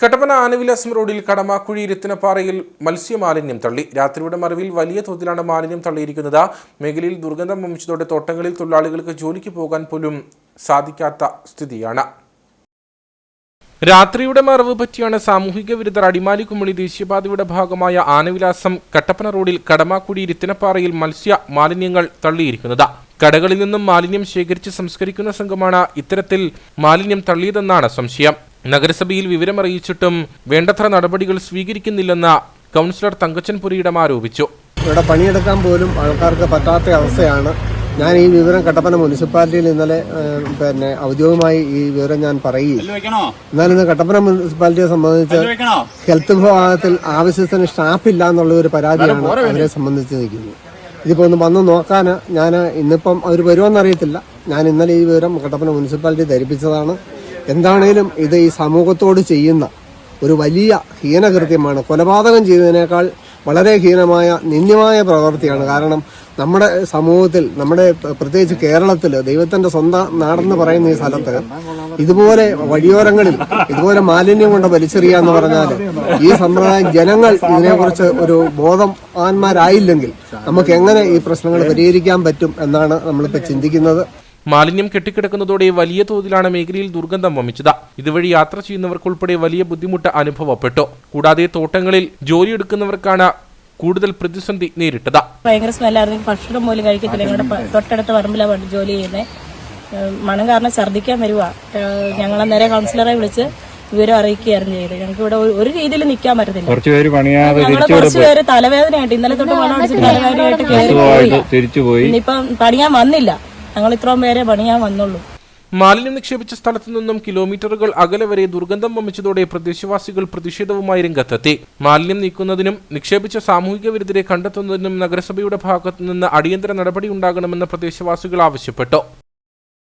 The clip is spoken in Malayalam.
കട്ടപ്പന ആനവിലാസം റോഡിൽ കടമാക്കുഴി ഇരുത്തിനപ്പാറയിൽ മത്സ്യമാലിന്യം തള്ളി. രാത്രിയുടെ മറവിൽ വലിയ തോതിലാണ് മാലിന്യം തള്ളിയിരിക്കുന്നത്. മേഖലയിൽ ദുർഗന്ധം വമിച്ചതോടെ തോട്ടങ്ങളിൽ തൊഴിലാളികൾക്ക് ജോലിക്ക് പോകാൻ പോലും സാധിക്കാത്ത സ്ഥിതിയാണ്. രാത്രിയുടെ മറവ് പറ്റിയാണ് സാമൂഹിക വിരുദ്ധർ അടിമാലി കുമളി ദേശീയപാതയുടെ ഭാഗമായ ആനവിലാസം കട്ടപ്പന റോഡിൽ കടമാക്കുഴി ഇരുത്തിനപ്പാറയിൽ മത്സ്യ മാലിന്യങ്ങൾ തള്ളിയിരിക്കുന്നത്. കടകളിൽ നിന്നും മാലിന്യം ശേഖരിച്ച് സംസ്കരിക്കുന്ന സംഘമാണ് ഇത്തരത്തിൽ മാലിന്യം തള്ളിയതെന്നാണ് സംശയം. നഗരസഭയിൽ വിവരമറിയിച്ചിട്ടും വേണ്ടത്ര നടപടികൾ സ്വീകരിക്കുന്നില്ലെന്ന കൗൺസിലർ തങ്കച്ചൻ പുരിയിടം ആരോപിച്ചു. ഇവിടെ പണിയെടുക്കാൻ പോലും ആൾക്കാർക്ക് പറ്റാത്ത അവസ്ഥയാണ്. ഞാൻ ഈ വിവരം കട്ടപ്പന മുനിസിപ്പാലിറ്റിയിൽ ഇന്നലെ പിന്നെ ഔദ്യോഗികമായി ഈ വിവരം ഞാൻ പറയുകയും എന്നാലും എന്നാൽ ഇന്ന് കട്ടപ്പന മുനിസിപ്പാലിറ്റിയെ സംബന്ധിച്ച് ഹെൽത്ത് വിഭാഗത്തിൽ ആവശ്യത്തിന് സ്റ്റാഫ് ഇല്ല എന്നുള്ള ഒരു പരാതിയാണ് അവരെ സംബന്ധിച്ച് നിൽക്കുന്നത്. ഇതിപ്പോ ഒന്ന് വന്ന് നോക്കാൻ ഞാൻ ഇന്നിപ്പം അവർ വരുമെന്നറിയത്തില്ല ഞാൻ ഇന്നലെ ഈ വിവരം കട്ടപ്പന മുനിസിപ്പാലിറ്റി ധരിപ്പിച്ചതാണ്. എന്താണേലും ഇത് ഈ സമൂഹത്തോട് ചെയ്യുന്ന ഒരു വലിയ ഹീനകൃത്യമാണ്. കൊലപാതകം ചെയ്തതിനേക്കാൾ വളരെ ഹീനമായ നിന്ദ്യമായ പ്രവൃത്തിയാണ്. കാരണം നമ്മുടെ സമൂഹത്തിൽ നമ്മുടെ പ്രത്യേകിച്ച് കേരളത്തിൽ ദൈവത്തിന്റെ സ്വന്തം നാടെന്ന് പറയുന്ന ഈ സ്ഥലത്ത് ഇതുപോലെ വഴിയോരങ്ങളിൽ ഇതുപോലെ മാലിന്യം കൊണ്ട് വലിച്ചെറിയുക എന്ന് പറഞ്ഞാൽ ഈ സമ്പ്രദായം ജനങ്ങൾ ഇതിനെക്കുറിച്ച് ഒരു ബോധം ആന്മാരായില്ലെങ്കിൽ നമുക്ക് എങ്ങനെ ഈ പ്രശ്നങ്ങൾ പരിഹരിക്കാൻ പറ്റും എന്നാണ് നമ്മളിപ്പോൾ ചിന്തിക്കുന്നത്. മാലിന്യം കെട്ടിക്കിടക്കുന്നതോടെ വലിയ തോതിലാണ് മേഖലയിൽ ദുർഗന്ധം വമിച്ചത്. ഇതുവഴി യാത്ര ചെയ്യുന്നവർക്കുൾപ്പെടെ വലിയ ബുദ്ധിമുട്ട് അനുഭവപ്പെട്ടു. കൂടാതെ തോട്ടങ്ങളിൽ ജോലിയെടുക്കുന്നവർക്കാണ് കൂടുതൽ പ്രതിസന്ധി നേരിട്ടത്. ഭയങ്കര സ്മെല്ലായിരുന്നു. ഭക്ഷണം പോലും കഴിക്കത്തില്ല. ഞങ്ങളുടെ തൊട്ടടുത്ത് പറമ്പിലാണ് ജോലി ചെയ്യുന്നത് മണം കാരണം ഛർദ്ദിക്കാൻ വരുക ഞങ്ങളെ നേരെ കൗൺസിലറെ വിളിച്ച് വിവരം അറിയിക്കുകയായിരുന്നു ചെയ്തത്. ഞങ്ങൾക്ക് ഇവിടെ ഒരു- രീതിയിൽ നിൽക്കാൻ പറ്റത്തില്ല. കുറച്ചുപേര് ഞങ്ങൾ കുറച്ച് പേര് തലവേദനയായിട്ട് ഇന്നലെ തൊട്ട് മണം അടിച്ചിട്ട് തലവേദനയായിട്ട് കയറി ഇനിയിപ്പം പണിയാൻ വന്നില്ല. ഞങ്ങൾ ഇത്രയും പേരെ പണിയാൻ വന്നുള്ളൂ. മാലിന്യം നിക്ഷേപിച്ച സ്ഥലത്തു നിന്നും കിലോമീറ്ററുകൾ അകലെ വരെ ദുർഗന്ധം വമിച്ചതോടെ പ്രദേശവാസികൾ പ്രതിഷേധവുമായി രംഗത്തെത്തി. മാലിന്യം നീക്കുന്നതിനും നിക്ഷേപിച്ച സാമൂഹിക വിരുദ്ധരെ കണ്ടെത്തുന്നതിനും നഗരസഭയുടെ ഭാഗത്തു നിന്ന് അടിയന്തര നടപടി ഉണ്ടാകണമെന്ന് പ്രദേശവാസികൾ ആവശ്യപ്പെട്ടു.